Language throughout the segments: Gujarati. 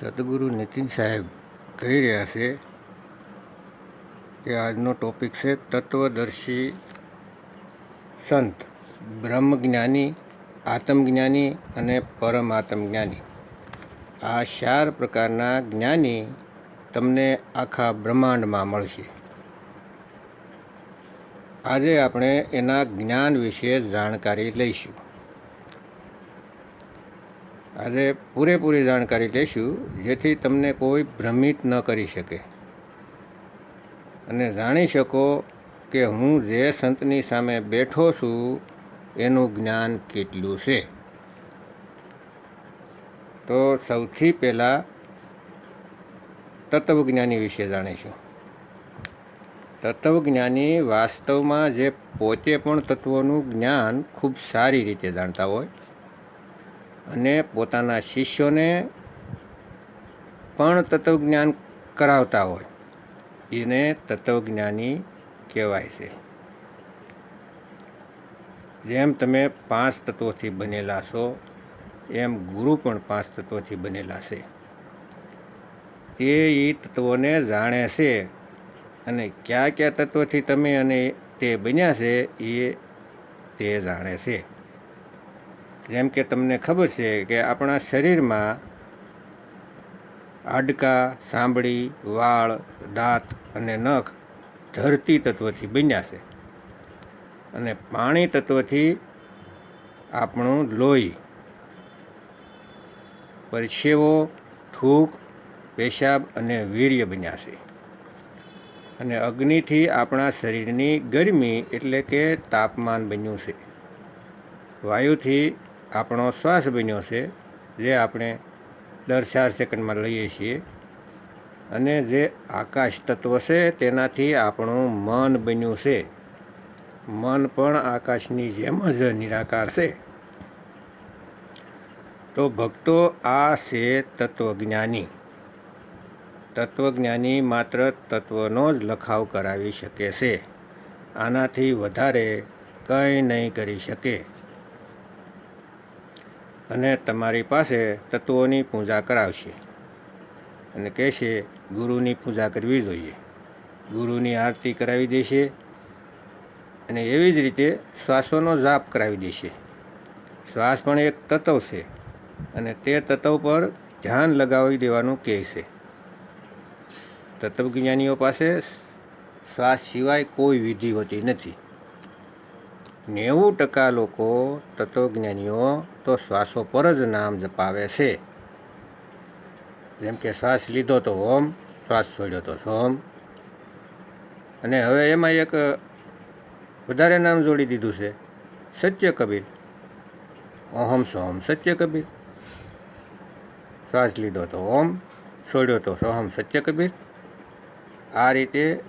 સદગુરુ નીતિન સાહેબ કહી રહ્યા છે કે આજનો ટોપિક છે તત્વદર્શી સંત, બ્રહ્મજ્ઞાની, આત્મજ્ઞાની અને પરમ આત્મજ્ઞાની આ ચાર પ્રકારના જ્ઞાની તમને આખા બ્રહ્માંડમાં મળશે. આજે આપણે એના જ્ઞાન વિશે જાણકારી લઈશું. આજે પૂરેપૂરી જાણકારી લઈશું જેથી તમને કોઈ ભ્રમિત ન કરી શકે. અને જાણી શકો કે હું જે સંતની સામે બેઠો છું, એનું જ્ઞાન કેટલું છે. તો સૌથી પહેલાં તત્વજ્ઞાની વિશે જાણીશું. તત્વજ્ઞાની વાસ્તવમાં જે પોતે પણ તત્વોનું જ્ઞાન ખૂબ સારી રીતે જાણતા હોય અને પોતાના શિષ્યોને પણ તત્વજ્ઞાન કરાવતા હોય. એને તત્વજ્ઞાની કહેવાય છે. જેમ તમે પાંચ તત્વોથી બનેલા છો, એમ ગુરુ પણ પાંચ તત્વોથી બનેલા છે. તે એ તત્વોને જાણે છે અને કયા કયા તત્વોથી તમે અને તે બન્યા છે, એ તે જાણે છે. જેમ કે તમને ખબર છે કે આપણા શરીરમાં હાડકાં, સાંભળી, વાળ, દાંત અને નખ ધરતી તત્વથી બન્યા છે. અને પાણી તત્વથી આપણું લોહી. પરસેવો, થૂક, પેશાબ અને વીર્ય બન્યા છે. અને અગ્નિથી આપણા શરીરની ગરમી એટલે કે તાપમાન બન્યું છે. વાયુથી આપણો શ્વાસ બન્યો છે, જે આપણે દર ચાર સેકન્ડમાં લઈએ છીએ. અને જે આકાશ તત્વ છે, તેનાથી આપણું મન બન્યું છે. મન પણ આકાશની જેમ જ નિરાકાર છે. તો ભક્તો, આ છે તત્વજ્ઞાની. તત્વજ્ઞાની માત્ર તત્વનો જ લખાવ કરાવી શકે છે. આનાથી વધારે કંઈ નહીં કરી શકે. અને તમારી પાસે તત્વોની પૂજા કરાવશે. અને કહેશે, ગુરુની પૂજા કરવી જોઈએ. ગુરુની આરતી કરાવી દેશે અને એવી જ રીતે શ્વાસોનો જાપ કરાવી દેશે. શ્વાસ પણ એક તત્વ છે અને તે તત્વ પર ધ્યાન લગાવી દેવાનું કહે છે. તત્વજ્ઞાનીઓ પાસે શ્વાસ સિવાય કોઈ વિધિ હોતી નથી. નેવું ટકા લોકો તત્વજ્ઞાનીઓ તો શ્વાસો પર જ નામ જપાવે છે. જેમ કે શ્વાસ લીધો તો ઓમ, શ્વાસ છોડ્યો તો સોમ. અને હવે એમાં એક વધારે નામ જોડી દીધું છે, સત્ય કબીર. ઓહમ સોહમ સત્ય કબીર. શ્વાસ લીધો તો ઓમ, છોડ્યો તો સોહમ સત્ય કબીર. આ રીતે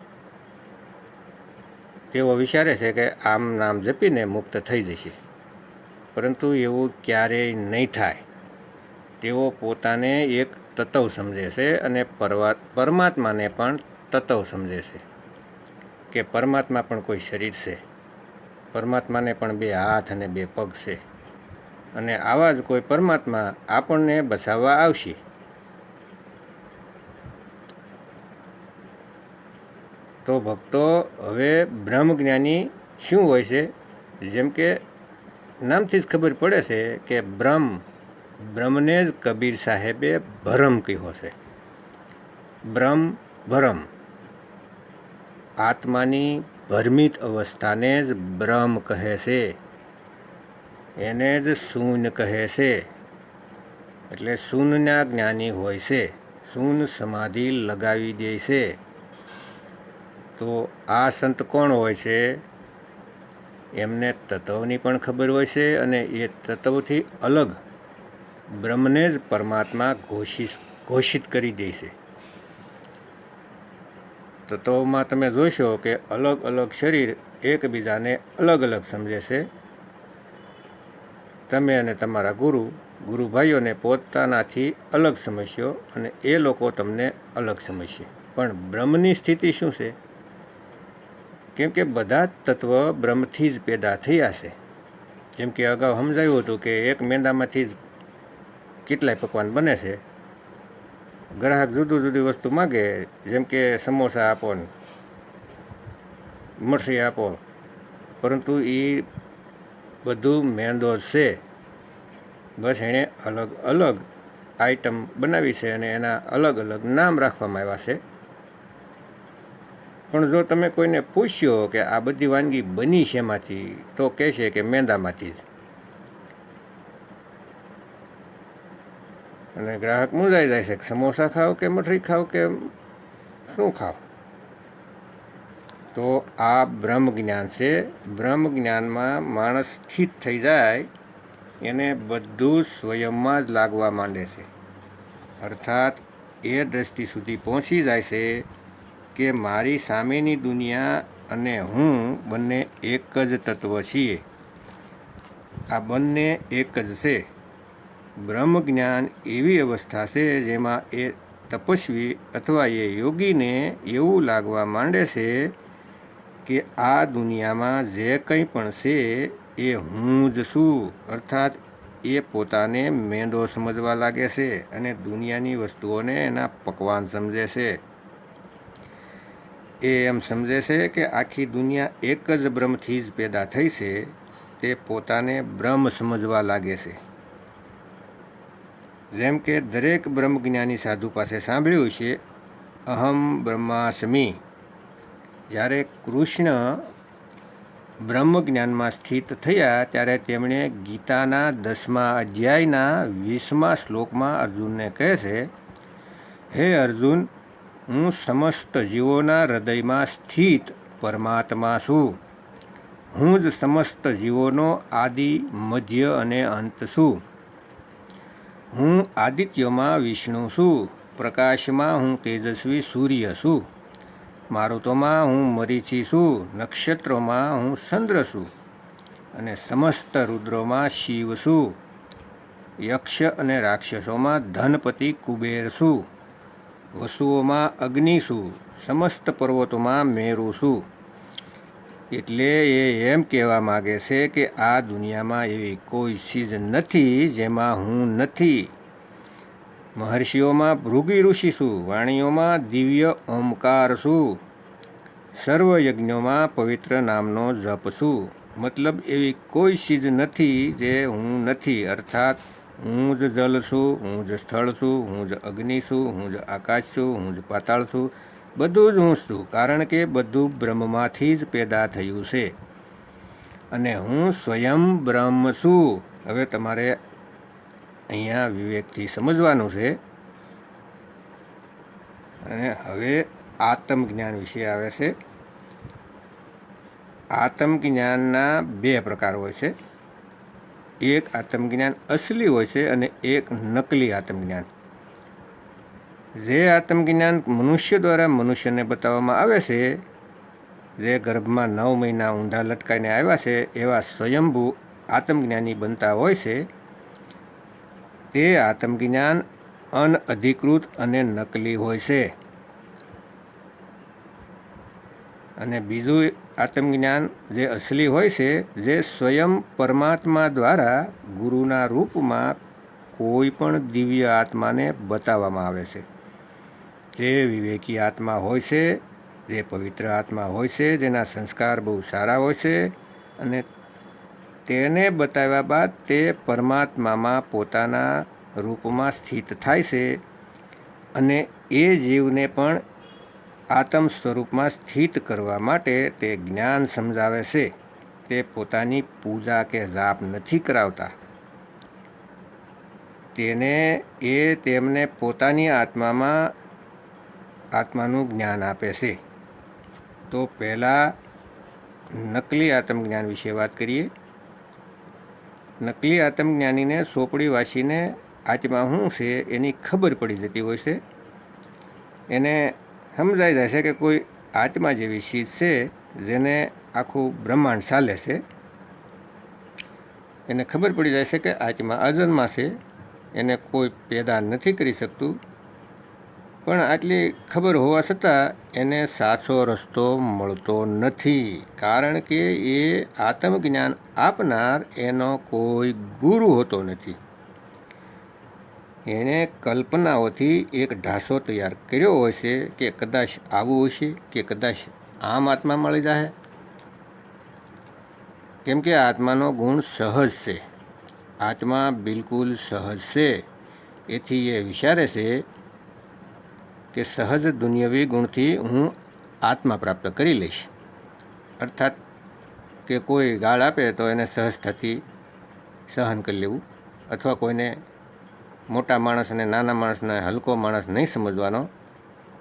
તેઓ વિચારે છે કે આમ નામ જપીને મુક્ત થઈ જશે. પરંતુ એવું ક્યારેય નહીં થાય. તેઓ પોતાને એક તત્વ સમજે છે અને પરવા, પરમાત્માને પણ તત્વ સમજે છે કે પરમાત્મા પણ કોઈ શરીર છે. પરમાત્માને પણ બે હાથ અને બે પગ છે. અને આવા જ કોઈ પરમાત્મા આપણને બસાવવા આવશે. તો ભક્તો, હવે બ્રહ્મજ્ઞાની શું હોય છે? જેમ કે નામથી જ ખબર પડે છે કે બ્રહ્મ, બ્રહ્મને જ કબીર સાહેબે ભરમ કહ્યો છે. બ્રહ્મ, ભરમ. આત્માની ભરમિત અવસ્થાને જ બ્રહ્મ કહે છે. એને જ શૂન કહે છે. એટલે શૂનના જ્ઞાની હોય છે. શૂન સમાધિ લગાવી દે છે. તો આ સંત કોણ હોય છે? એમને તત્વની પણ ખબર હોય છે અને એ તત્વથી અલગ બ્રહ્મને જ પરમાત્મા ઘોષિત ઘોષિત કરી દે છે. તત્વમાં તમે જોશો કે અલગ અલગ શરીર એકબીજાને અલગ અલગ સમજે છે. તમે અને તમારા ગુરુ ગુરુભાઈઓને પોતાનાથી અલગ સમજશો અને એ લોકો તમને અલગ સમજશે. પણ બ્રહ્મની સ્થિતિ શું છે? કેમ કે બધા તત્વ બ્રહ્મથી જ પેદા થયા છે. જેમ કે અગાઉ સમજાવ્યું હતું કે એક મેંદામાંથી જ કેટલાય પકવાન બને છે. ગ્રાહક જુદી જુદી વસ્તુ માગે, જેમ કે સમોસા આપો ને મરસી આપો, પરંતુ એ બધું મેંદો છે. બસ એણે અલગ અલગ આઈટમ બનાવી છે અને એના અલગ અલગ નામ રાખવામાં આવ્યા છે. પણ જો તમે કોઈને પૂછ્યો કે આ બધી વાનગી બની શેમાંથી, તો કહેશે કે મેંદામાંથી જ. અને ગ્રાહક મૂંઝાઈ જાય છે કે સમોસા ખાઓ કે મઠરી ખાઓ કે શું ખાઓ? તો આ બ્રહ્મ જ્ઞાન છે. બ્રહ્મ જ્ઞાનમાં માણસ સ્થિત થઈ જાય, એને બધું સ્વયંમાં જ લાગવા માંડે છે. અર્થાત એ દ્રષ્ટિ સુધી પહોંચી જાય છે કે મારી સામેની દુનિયા અને હું બંને એક જ તત્વ છીએ. આ બંને એક જ છે. બ્રહ્મ જ્ઞાન એવી અવસ્થા છે જેમાં એ તપસ્વી અથવા એ યોગીને એવું લાગવા માંડે છે કે આ દુનિયામાં જે કંઈ પણ છે એ હું જ છું. અર્થાત એ પોતાને મેંદો સમજવા લાગે છે અને દુનિયાની વસ્તુઓને એના પકવાન સમજે છે. એ એમ સમજે છે કે આખી દુનિયા એક જ બ્રહ્મથી જ પેદા થઈ છે, તે પોતાને બ્રહ્મ સમજવા લાગે છે. જેમ કે દરેક બ્રહ્મજ્ઞાની સાધુ પાસે સાંભળ્યું છે, અહમ બ્રહ્માસ્મી. જ્યારે કૃષ્ણ બ્રહ્મ જ્ઞાનમાં સ્થિત થયા, ત્યારે તેમણે ગીતાના દસમા અધ્યાયના વીસમા શ્લોકમાં અર્જુનને કહે છે, હે અર્જુન હું સમસ્ત જીવોના હૃદયમાં સ્થિત પરમાત્મા છું. હું જ સમસ્ત જીવોનો આદિ, મધ્ય અને અંત છું. હું આદિત્યમાં વિષ્ણુ છું. પ્રકાશમાં હું તેજસ્વી સૂર્ય છું. મારુતોમાં હું મરીચી છું. નક્ષત્રોમાં હું ચંદ્ર છું. અને સમસ્ત રુદ્રોમાં શિવ છું. યક્ષ અને રાક્ષસોમાં ધનપતિ કુબેર છું. વસુઓમાં અગ્નિ છું, સમસ્ત પર્વતોમાં મેરુ છું. એટલે એ એમ કહેવા માગે છે કે આ દુનિયામાં એવી કોઈ ચીજ નથી જેમાં હું નથી. મહર્ષિઓમાં ભૃગી ઋષિ છું, વાણીઓમાં દિવ્ય ઓમકાર છું. સર્વ યજ્ઞોમાં પવિત્ર નામનો જપ છું. મતલબ એવી કોઈ ચીજ નથી જે હું નથી, અર્થાત હું જ જલ છું, હું જ સ્થળ છું, હું જ અગ્નિ છું, હું જ આકાશ છું, હું જ પાતાળ છું. બધું જ હું છું, કારણ કે બધું બ્રહ્મમાંથી જ પેદા થયું છે. અને હું સ્વયં બ્રહ્મ છું. હવે તમારે અહીંયા વિવેકથી સમજવાનું છે. અને હવે આત્મજ્ઞાન વિશે આવે છે. આત્મજ્ઞાનના બે પ્રકાર હોય છે. એક આત્મજ્ઞાન અસલી હોય છે અને એક નકલી આત્મજ્ઞાન. જે આત્મજ્ઞાન મનુષ્ય દ્વારા મનુષ્યને બતાવવામાં આવે છે, જે ગર્ભમાં નવ મહિના ઊંધા લટકાઈને આવ્યા છે, એવા સ્વયંભૂ આત્મજ્ઞાની બનતા હોય છે, તે આત્મજ્ઞાન અનઅધિકૃત અને નકલી હોય છે. અને બીજું આત્મજ્ઞાન જે અસલી હોય છે, જે સ્વયં પરમાત્મા દ્વારા ગુરુના રૂપમાં કોઈ પણ દિવ્ય આત્માને બતાવવામાં આવે છે. જે વિવેકી આત્મા હોય છે, જે પવિત્ર આત્મા હોય છે, જેના સંસ્કાર બહુ સારા હોય છે અને તેને બતાવ્યા બાદ તે પરમાત્મામાં પોતાના રૂપમાં સ્થિત થાય છે અને એ જીવને પણ આત્મ સ્વરૂપમાં સ્થિત કરવા માટે તે જ્ઞાન સમજાવે છે. તે પોતાની પૂજા કે જાપ નથી કરાવતા. તેને એ તેમને પોતાની આત્મામાં, આત્માનું જ્ઞાન આપે છે. તો પહેલાં નકલી આત્મજ્ઞાન વિશે વાત કરીએ. નકલી આત્મજ્ઞાનીને સોપડી વાંચીને આત્મા શું છે એની ખબર પડી જતી હોય છે. એને સમજાઈ જાય છે કે કોઈ આત્મા જેવી ચીજ છે, જેને આખું બ્રહ્માંડ ચાલે છે. એને ખબર પડી જાય છે કે આત્મા અજન્મા છે, એને કોઈ પેદા નથી કરી શકતું. પણ આટલી ખબર હોવા છતાં એને સાચો રસ્તો મળતો નથી, કારણ કે એ આત્મજ્ઞાન આપનાર એનો કોઈ ગુરુ હોતો નથી. એણે કલ્પનાઓથી એક ઢાસો તૈયાર કર્યો છે કે કદાચ આવું હશે કે કદાચ આમ આત્મા મળી જાય કેમ કે આત્માનો ગુણ સહજ છે. આત્મા બિલકુલ સહજ છે. એથી એ વિચારે છે કે સહજ દુનિયાવી ગુણથી હું આત્મા પ્રાપ્ત કરી લઈશ. અર્થાત કે કોઈ ગાળ આપે તો એને સહજ થતી સહન કરી લેવું અથવા કોઈને મોટા માણસને નાના માણસને હલકો માણસ નહીં સમજવાનો.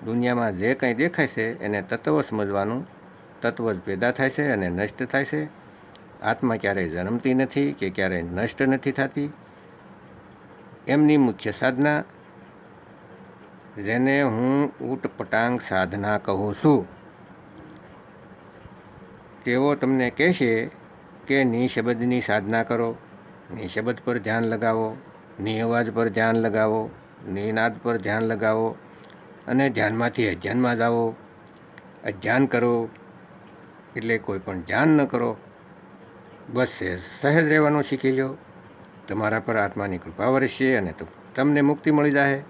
દુનિયામાં જે કંઈ દેખાય છે, એને તત્વ સમજવાનું. તત્વ જ પેદા થાય છે અને નષ્ટ થાય છે. આત્મા ક્યારેય જન્મતી નથી કે ક્યારેય નષ્ટ નથી થતી. એમની મુખ્ય સાધના, જેને હું ઊટપટાંગ સાધના કહું છું. તેઓ તમને કહેશે કે નિશબ્દની સાધના કરો. નિશબ્દ પર ધ્યાન લગાવો. ની અવાજ પર ધ્યાન લગાવો નિનાદ પર ધ્યાન લગાવો અને ધ્યાનમાંથી અધ્યાનમાં જાઓ. અધ્યાન કરો એટલે કોઈ પણ ધ્યાન ન કરો. બસ સહેજ રહેવાનું શીખી લો તમારા પર આત્માની કૃપા વરસશે અને તમને મુક્તિ મળી જાય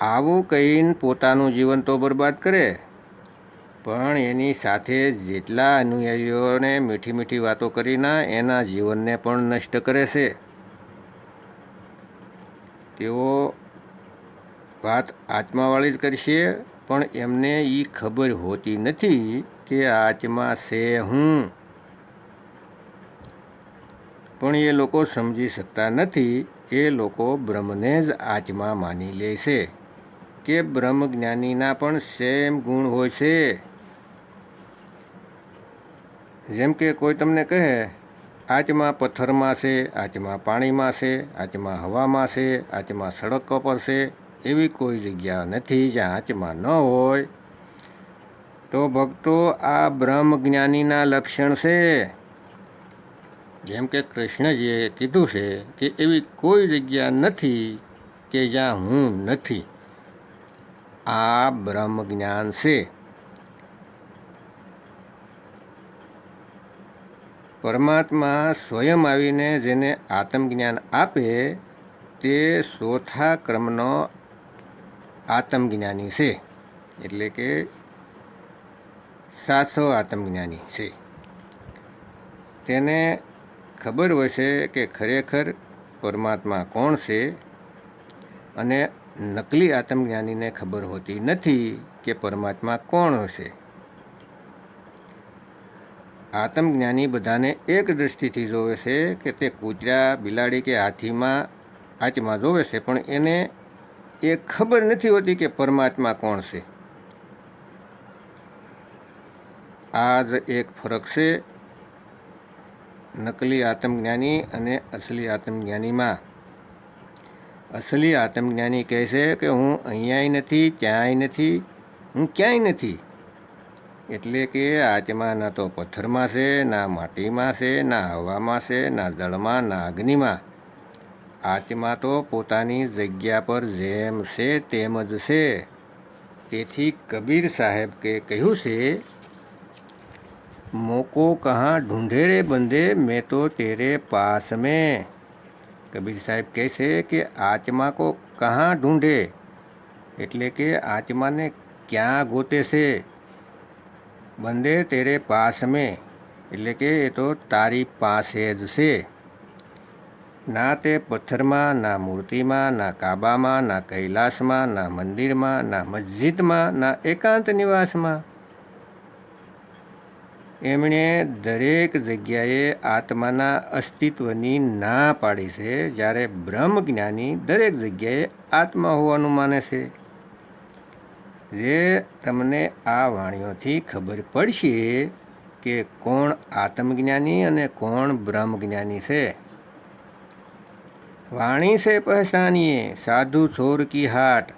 આવું કહીને પોતાનું જીવન તો બરબાદ કરે, પણ એની સાથે જેટલા અનુયાયીઓને મીઠી મીઠી વાતો કરીને એના જીવનને પણ નષ્ટ કરે છે. તેઓ વાત આત્માવાળી જ કરશે, પણ એમને એ ખબર હોતી નથી કે આત્મા છે હું. પણ એ લોકો સમજી શકતા નથી, એ લોકો બ્રહ્મને જ આત્મા માની લે છે, કે બ્રહ્મ જ્ઞાનીના પણ સેમ ગુણ હોય છે. જેમ કે કોઈ તમને કહે આચમાં પથ્થરમાં છે, આજમાં પાણીમાં છે, આજમાં હવામાં છે, આજમાં સડકો પર છે, એવી કોઈ જગ્યા નથી જ્યાં આંચમાં ન હોય. તો ભક્તો, આ બ્રહ્મ જ્ઞાનીના લક્ષણ છે. જેમ કે કૃષ્ણજીએ કીધું છે કે એવી કોઈ જગ્યા નથી કે જ્યાં હું નથી. આ બ્રહ્મ જ્ઞાન છે. પરમાત્મા સ્વયં આવીને જેને આત્મજ્ઞાન આપે, તે ચોથા ક્રમનો આત્મજ્ઞાની છે. એટલે કે સાતસો આત્મજ્ઞાની છે. તેને ખબર હોય છે કે ખરેખર પરમાત્મા કોણ છે અને નકલી આત્મજ્ઞાનીને ખબર હોતી નથી કે પરમાત્મા કોણ હશે. આત્મજ્ઞાની બધાને એક દૃષ્ટિથી જોવે છે કે તે કૂતરા, બિલાડી કે હાથીમાં આચમાં જોવે છે, પણ એને એ ખબર નથી હોતી કે પરમાત્મા કોણ છે. આ જ એક ફરક છે નકલી આત્મજ્ઞાની અને અસલી આત્મજ્ઞાનીમાં. અસલી આત્મજ્ઞાની કહે છે કે હું અહીંયાય નથી, ત્યાંય નથી, હું ક્યાંય નથી. એટલે કે આત્મા ના તો પથ્થરમાં છે, ના માટીમાં છે, ના હવામાં છે, ના જળમાં, ના અગ્નિમાં. આત્મા તો પોતાની જગ્યા પર જેમ છે તેમ જ છે. તેથી કબીર સાહેબ કે કહ્યું છે, મોકો કहाँ ઢૂંઢે રે બંદે મેં તો તેરે પાસ મેં. કબીર સાહેબ કહે છે કે આત્મા કો કहाँ ઢૂંઢે, એટલે કે આત્માને ક્યાં ગોતે છે? બંદે તેરે પાસ મેં. એટલે કે એ તો તારી પાસે જ છે. ના તે પથ્થરમાં, ના મૂર્તિમાં, ના કાબામાં, ના કૈલાસમાં, ના મંદિરમાં, ના મસ્જિદમાં, ના એકાંત નિવાસમાં. એમણે દરેક જગ્યાએ આત્માના અસ્તિત્વની ના પાડી છે, જ્યારે બ્રહ્મ જ્ઞાની દરેક જગ્યાએ આત્મા હોવાનું માને છે. જે તમને આ વાણીઓથી ખબર પડશે કે કોણ આત્મજ્ઞાની અને કોણ બ્રહ્મજ્ઞાની છે. વાણી છે પહેચાનીએ સાધુ છોર કી હાટ,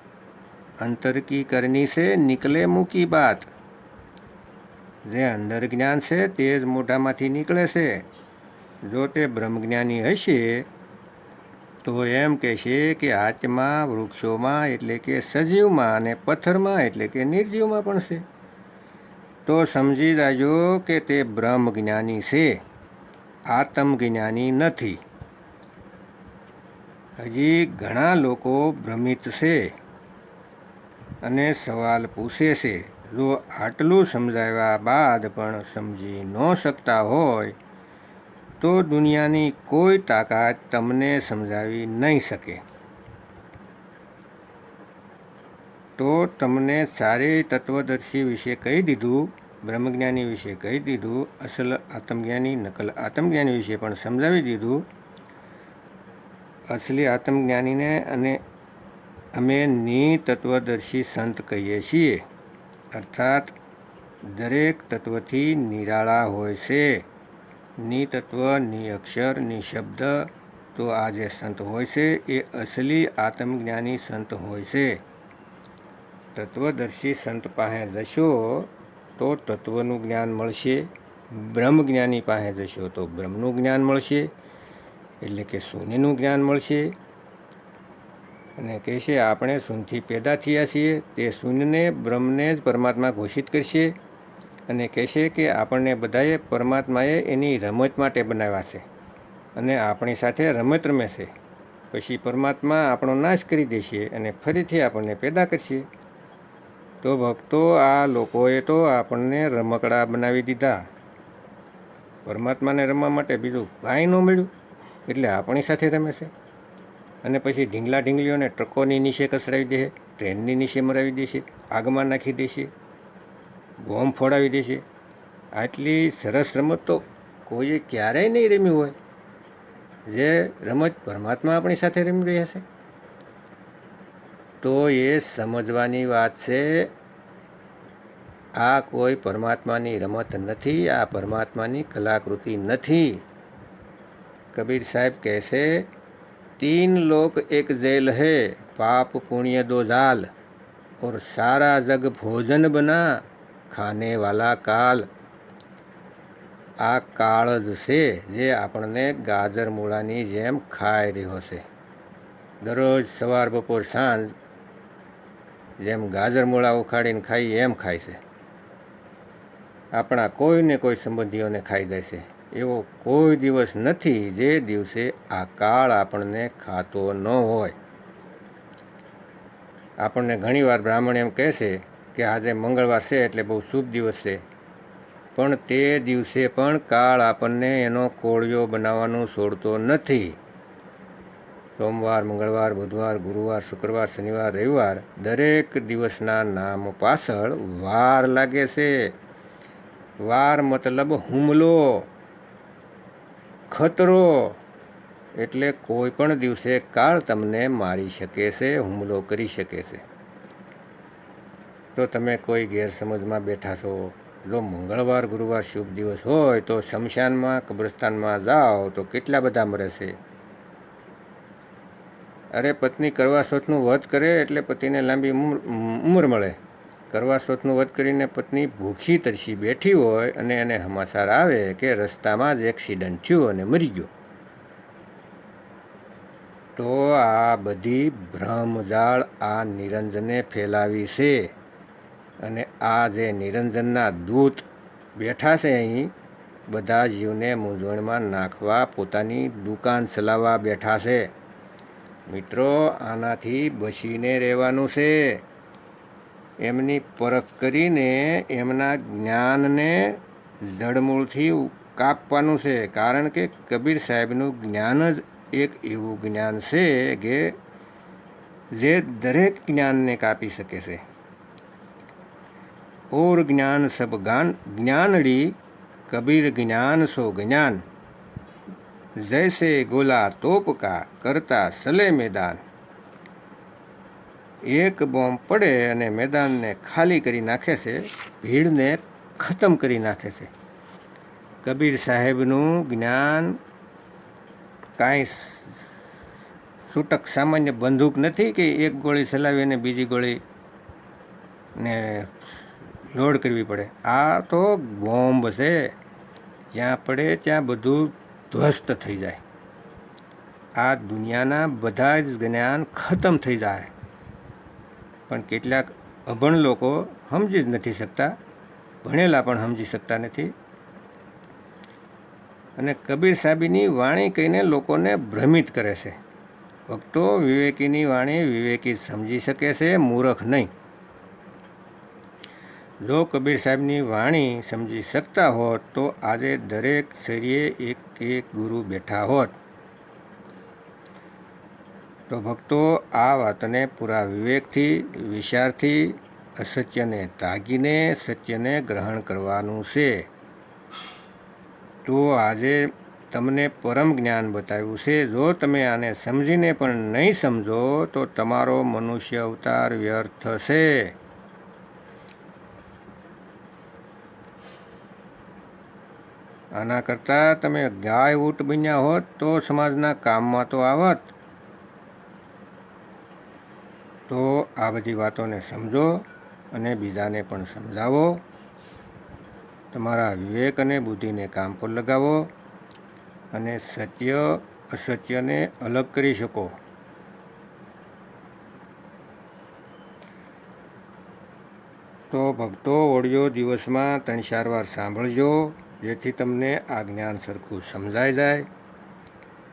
અંતર કી કરની છે નીકળે મૂકી બાત. જે અંદર જ્ઞાન છે તે જ મોઢામાંથી નીકળે છે. જો તે બ્રહ્મજ્ઞાની હશે તો એમ કહેશે કે આચમાં વૃક્ષોમાં એટલે કે સજીવમાં અને પથ્થરમાં એટલે કે નિર્જીવમાં પણ છે. તો સમજી જાજો કે તે બ્રહ્મ જ્ઞાની છે, આત્મજ્ઞાની નથી. હજી ઘણા લોકો ભ્રમિત છે અને સવાલ પૂછે છે. જો આટલું સમજાવ્યા બાદ પણ સમજી ન શકતા હોય તો દુનિયાની કોઈ તાકાત તમને સમજાવી નહીં શકે. તો તમને સારી તત્વદર્શી વિશે કહી દીધું, બ્રહ્મજ્ઞાની વિશે કહી દીધું, અસલ આત્મજ્ઞાની, નકલ આત્મજ્ઞાની વિશે પણ સમજાવી દીધું. અસલી આત્મજ્ઞાનીને અને અમે નિતત્વદર્શી સંત કહીએ છીએ. અર્થાત દરેક તત્વથી નિરાળા હોય છે. નિતત્વની શબ્દ તો આ જે સંત હોય છે, એ અસલી આત્મજ્ઞાની સંત હોય છે. તત્વદર્શી સંત પાસે જશો, તો તત્વનું જ્ઞાન મળશે. બ્રહ્મજ્ઞાની પાસે જશો, તો બ્રહ્મનું જ્ઞાન મળશે. એટલે કે શૂન્યનું જ્ઞાન મળશે. અને કહેશે, આપણે શૂન્યથી પેદા થયા છીએ, તે શૂન્યને બ્રહ્મને જ પરમાત્મા ઘોષિત કરશે. અને કહેશે કે આપણને બધાએ પરમાત્માએ એની રમત માટે બનાવ્યા છે અને આપણી સાથે રમત રમે છે પછી પરમાત્મા આપણો નાશ કરી દેશે અને ફરીથી આપણને પેદા કરશે. તો ભક્તો, આ લોકોએ તો આપણને રમકડા બનાવી દીધા. પરમાત્માને રમવા માટે બીજું કાંઈ ન મળ્યું, એટલે આપણી સાથે રમે છે અને પછી ઢીંગલા ઢીંગલીઓને ટ્રકોની નીચે કસરાવી દેશે, ટ્રેનની નીચે મરાવી દેશે, આગમાં નાખી દેશે. બોમ્બ ફોડાવી દે છે. આટલી સરસ રમત તો કોઈએ ક્યારેય નહીં રમી હોય. જે રમત પરમાત્મા આપણી સાથે રમી રહ્યા છે તો એ સમજવાની વાત છે, આ કોઈ પરમાત્માની રમત નથી, આ પરમાત્માની કલાકૃતિ નથી. કબીર સાહેબ કહેશે તીન લોક એક જેલ હે, પાપ પુણ્ય દો જાલ ઓર સારા જગ ભોજન બના. ખાને વાલા કાલ. આ કાળ જ છે જે આપણને ગાજર મૂળાની જેમ ખાઈ રહ્યો છે. દરરોજ સવાર, બપોર, સાંજ જેમ ગાજર મૂળા ઉખાડીને ખાઈ એમ ખાય છે. આપણા કોઈને કોઈ સંબંધીઓને ખાઈ જાય છે. એવો કોઈ દિવસ નથી જે દિવસે આ કાળ આપણને ખાતો ન હોય. આપણને ઘણીવાર બ્રાહ્મણ એમ કહે છે કે આજે મંગળવાર છે એટલે બહુ શુભ દિવસ છે. પણ તે દિવસે પણ કાળ આપણને એનો કોળિયો બનાવવાનું છોડતો નથી. સોમવાર, મંગળવાર, બુધવાર, ગુરુવાર, શુક્રવાર, શનિવાર, રવિવાર દરેક દિવસના નામ પાછળ વાર લાગે છે. વાર મતલબ હુમલો, ખતરો એટલે કોઈ પણ દિવસે કાળ તમને મારી શકે છે, હુમલો કરી શકે છે. તો તમે કોઈ ગેરસમજમાં બેઠા છો? જો મંગળવાર, ગુરુવાર શુભ દિવસ હોય તો શમશાનમાં, કબ્રસ્તાનમાં જાઓ તો કેટલા બધા મરે છે અરે, પત્ની કરવાસોથનું વધ કરે એટલે પતિને લાંબી ઉંમર મળે. કરવાસોથનું વધ કરીને પત્ની ભૂખી, તરસી બેઠી હોય અને એને સમાચાર આવે કે રસ્તામાં જ એક્સિડન્ટ થયું અને મરી ગયો. તો આ બધી ભ્રમજાળ આ નિરંજને ફેલાવી છે. અને આ જે નિરંજનના દૂત બેઠા છે અહીં, બધા જીવને મૂંઝવણમાં નાખવા પોતાની દુકાન ચલાવવા બેઠા છે. મિત્રો, આનાથી બચીને રહેવાનું છે. એમની પરખ કરીને એમના જ્ઞાનને જડમૂળથી કાપવાનું છે. કારણ કે કબીર સાહેબનું જ્ઞાન જ એક એવું જ્ઞાન છે કે જે દરેક જ્ઞાનને કાપી શકે છે. ઓર જ્ઞાન સબ ગાન જ્ઞાનડી કબીર જ્ઞાન સો જ્ઞાન જૈસે ગોલા તોપ કા કરતા સલે મેદાન એક બોમ્બ પડે અને મેદાનને ખાલી કરી નાખે છે ભીડને ખતમ કરી નાખે છે કબીર સાહેબનું જ્ઞાન કાંઈ છૂટક સામાન્ય બંદૂક નથી કે એક ગોળી ચલાવી અને બીજી ગોળી ને લોડ કરવી પડે. આ તો બોમ્બ છે. જ્યાં પડે ત્યાં બધું ધ્વસ્ત થઈ જાય. આ દુનિયાના બધા જ જ્ઞાન ખતમ થઈ જાય. પણ કેટલાક અભણ લોકો સમજી જ નથી શકતા. ભણેલા પણ સમજી શકતા નથી. અને કબીર સાહેબની વાણી કહીને લોકોને ભ્રમિત કરે છે. ભક્તો વિવેકીની વાણી વિવેકી સમજી શકે છે, મૂરખ નહીં. જો કબીર સાહેબની વાણી સમજી શકતા હોત તો આજે દરેક શરીરે એક એક ગુરુ બેઠા હોત. તો ભક્તો, આ વાતને પૂરા વિવેકથી, વિચારથી, અસત્યને તાગીને સત્યને ગ્રહણ કરવાનું છે. તો આજે તમને પરમ જ્ઞાન બતાવ્યું છે. જો તમે આને સમજીને પણ નહીં સમજો, તો તમારો મનુષ્ય અવતાર વ્યર્થ થશે આના કરતાં તમે ગાય ઊંટ બન્યા હોત તો સમાજના કામમાં તો આવત. તો આ બધી વાતોને સમજો અને બીજાને પણ સમજાવો. તમારા વિવેક અને બુદ્ધિને કામ પર લગાવો અને સત્ય, અસત્યને અલગ કરી શકો. તો ભક્તો, ઓડિયો દિવસમાં ત્રણ ચાર વાર સાંભળજો. જેથી તમને આ જ્ઞાન સરખું સમજાઈ જાય.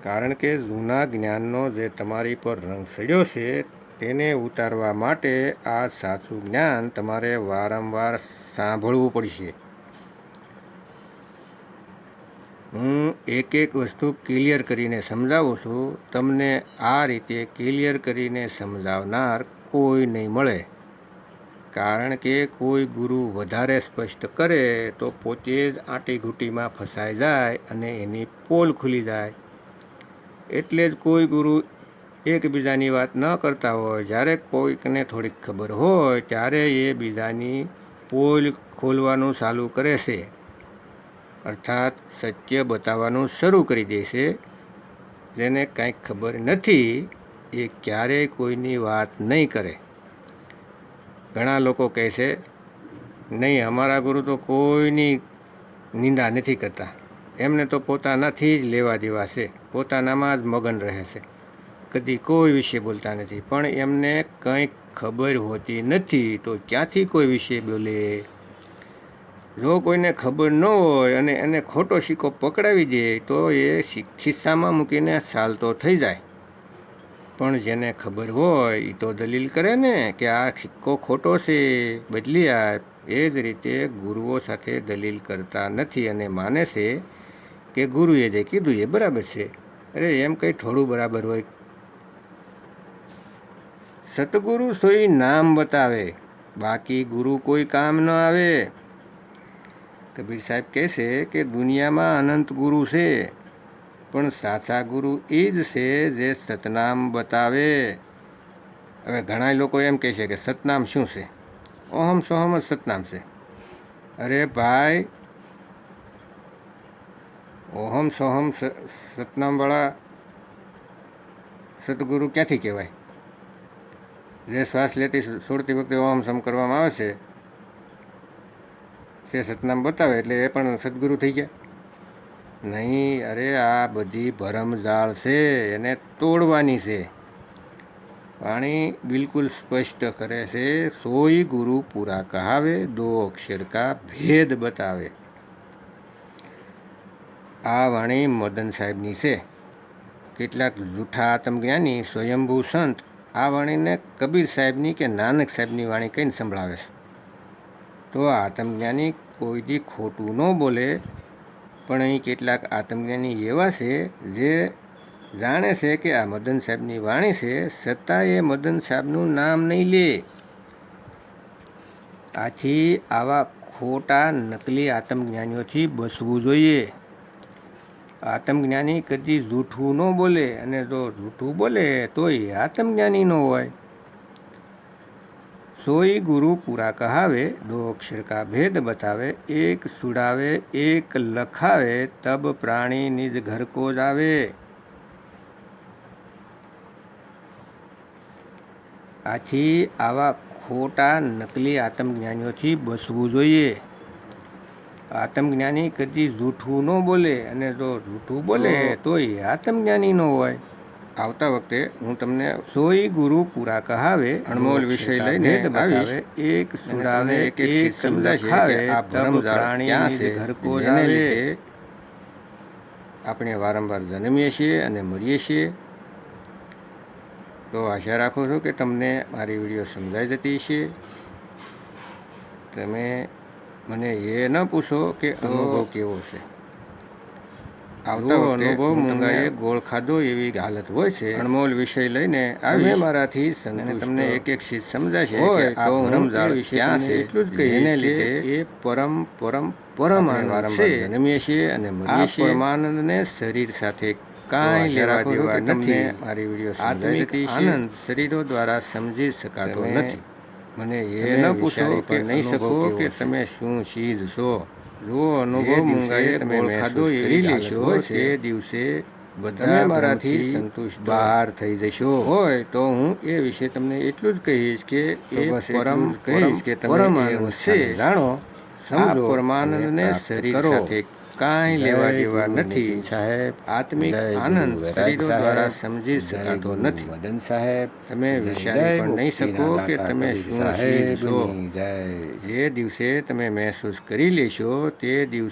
કારણ કે જૂના જ્ઞાનનો જે તમારી પર રંગ સડ્યો છે, તેને ઉતારવા માટે આ સાચું જ્ઞાન તમારે વારંવાર સાંભળવું પડશે. હું એક એક વસ્તુ ક્લિયર કરીને સમજાવું છું. તમને આ રીતે ક્લિયર કરીને સમજાવનાર કોઈ નહીં મળે. કારણ કે કોઈ ગુરુ વધારે સ્પષ્ટ કરે તો પોતે જ આંટીઘૂંટીમાં ફસાઈ જાય અને એની પોલ ખુલી જાય. એટલે જ કોઈ ગુરુ એકબીજાની વાત ન કરતા હોય. જ્યારે કોઈકને થોડીક ખબર હોય, ત્યારે એ બીજાની પોલ ખોલવાનું ચાલુ કરે છે. અર્થાત સત્ય બતાવવાનું શરૂ કરી દે છે. જેને કાંઈક ખબર નથી, એ ક્યારેય કોઈની વાત નહીં કરે. ઘણા લોકો કહે છે, નહીં, અમારા ગુરુ તો કોઈની નિંદા નથી કરતા. એમને તો પોતાનાથી જ લેવા દેવા છે. પોતાનામાં જ મગન રહે છે. કદી કોઈ વિશે બોલતા નથી. પણ એમને કંઈક ખબર હોતી નથી તો ક્યાંથી કોઈ વિશે બોલે? જો કોઈને ખબર ન હોય અને એને ખોટો સિક્કો પકડાવી દે તો એ ખિસ્સામાં મૂકીને ચાલતો થઈ જાય. પણ જેને ખબર હોય એ તો દલીલ કરે ને કે આ સિક્કો ખોટો છે, બદલી આપ. એ જ રીતે ગુરુઓ સાથે દલીલ કરતા નથી અને માને છે કે ગુરુએ જે કીધું એ બરાબર છે. અરે એમ કંઈ થોડું બરાબર હોય. સતગુરુ સોઈ નામ બતાવે, બાકી ગુરુ કોઈ કામ ન આવે. કબીર સાહેબ કહે છે કે દુનિયામાં અનંત ગુરુ છે. પણ સાચા ગુરુ એ જ છે જે સતનામ બતાવે. હવે ઘણા લોકો એમ કહે છે કે સતનામ શું છે? ઓહમ સોહમ જ સતનામ છે. અરે ભાઈ, ઓહમ સોહમ સતનામવાળા સતગુરુ ક્યાંથી કહેવાય? જે શ્વાસ લેતી છોડતી વખતે ઓહમ સમ કરવામાં આવે છે, તે સતનામ બતાવે એટલે એ પણ સદગુરુ થઈ ગયા. નહીં, અરે આ બધી ભરમજાળ છે, એને તોડવાની છે. વાણી બિલકુલ સ્પષ્ટ કરે છે, સોઈ ગુરુ પૂરા કહાવે, દો અક્ષર કા ભેદ બતાવે. આ વાણી મદન સાહેબની છે. કેટલાક જૂઠા આત્મજ્ઞાની, સ્વયંભૂ સંત આ વાણીને કબીર સાહેબની કે નાનક સાહેબની વાણી કહીને સંભળાવે છે. તો આત્મજ્ઞાની કોઈ દી ખોટું ન બોલે પણ અહીં કેટલાક આત્મજ્ઞાની એવા છે જે જાણે છે કે આ મદન સાહેબની વાણી છે છતાં એ મદન સાહેબનું નામ નહીં લે. આથી આવા ખોટા નકલી આત્મજ્ઞાનીઓથી બચવું જોઈએ. આત્મજ્ઞાની કદી જૂઠું ન બોલે અને જો જૂઠું બોલે તો એ ન હોય. સોઈ ગુરુ પૂરા કહાવે દો અક્ષર કા ભેદ બતાવે એક સુડાવે એક લખાવે તબ પ્રાણી નિજ ઘર કો જ આવે આથી આવા ખોટા નકલી આત્મજ્ઞાનીઓથી બચવું જોઈએ. આત્મજ્ઞાની કદી જૂઠું ન બોલે અને જો જૂઠું બોલે તો એ આત્મજ્ઞાની ન હોય. આવતા વખતે હું તમને સોઈ ગુરુ પૂરા કહાવે અણમોલ વિષય લઈને આવીશ. એક સુડાવે એક સમજાવે આ ભરમ પ્રાણી છે? ઘર કો જાવે આપણે વારંવાર જન્મીએ છીએ અને મરીએ છીએ. તો આશા રાખું છું કે તમને મારી વીડિયો સમજાઈ જતી છે તમે મને એ ન પૂછો કે અનુભવ કેવો છે. આવતો અનુભવ મૂંગાએ ગોળ ખાધો એવી હાલત હોય છે. અણમોલ વિષય લઈને આવી મારાથી તમને એક એક ચીજ સમજાશે હોય તો હું વિશે ક્યાં છે? એટલું જ કહીશ એને લીધે એ પરમ પરમ પરમ વારંવાર જન્મીએ છીએ અને છીએ. પરમાનંદને શરીર સાથે કાંઈ લેવા દેવા નથી. મારી વીડિયો આત્મિક આનંદ શરીરો દ્વારા સમજી શકાતો નથી. મને એ ન પૂછો કે નહીં શકો કે તમે શું ચીજ છો. જો અનુભવ મૂંગાએ તમે ખાધો એ લેશો તે દિવસે બધા મારાથી સંતુષ્ટ બહાર થઈ જશો. હોય તો હું એ વિશે તમને એટલું જ કહીશ કે એ પરમ કહીશ કે તમે છે. જાણો સમજો પરમાનંદને શરીર સાથે કાંઈ લેવા દેવા નથી. સાહેબ. આત્મિક આનંદ શરીરો દ્વારા સમજી શકાતો નથી. મદન સાહેબ. તમે વિચારી પણ નહીં શકો કે તમે શું છો. જે દિવસે તમે મહેસૂસ કરી લેશો તે દિવસે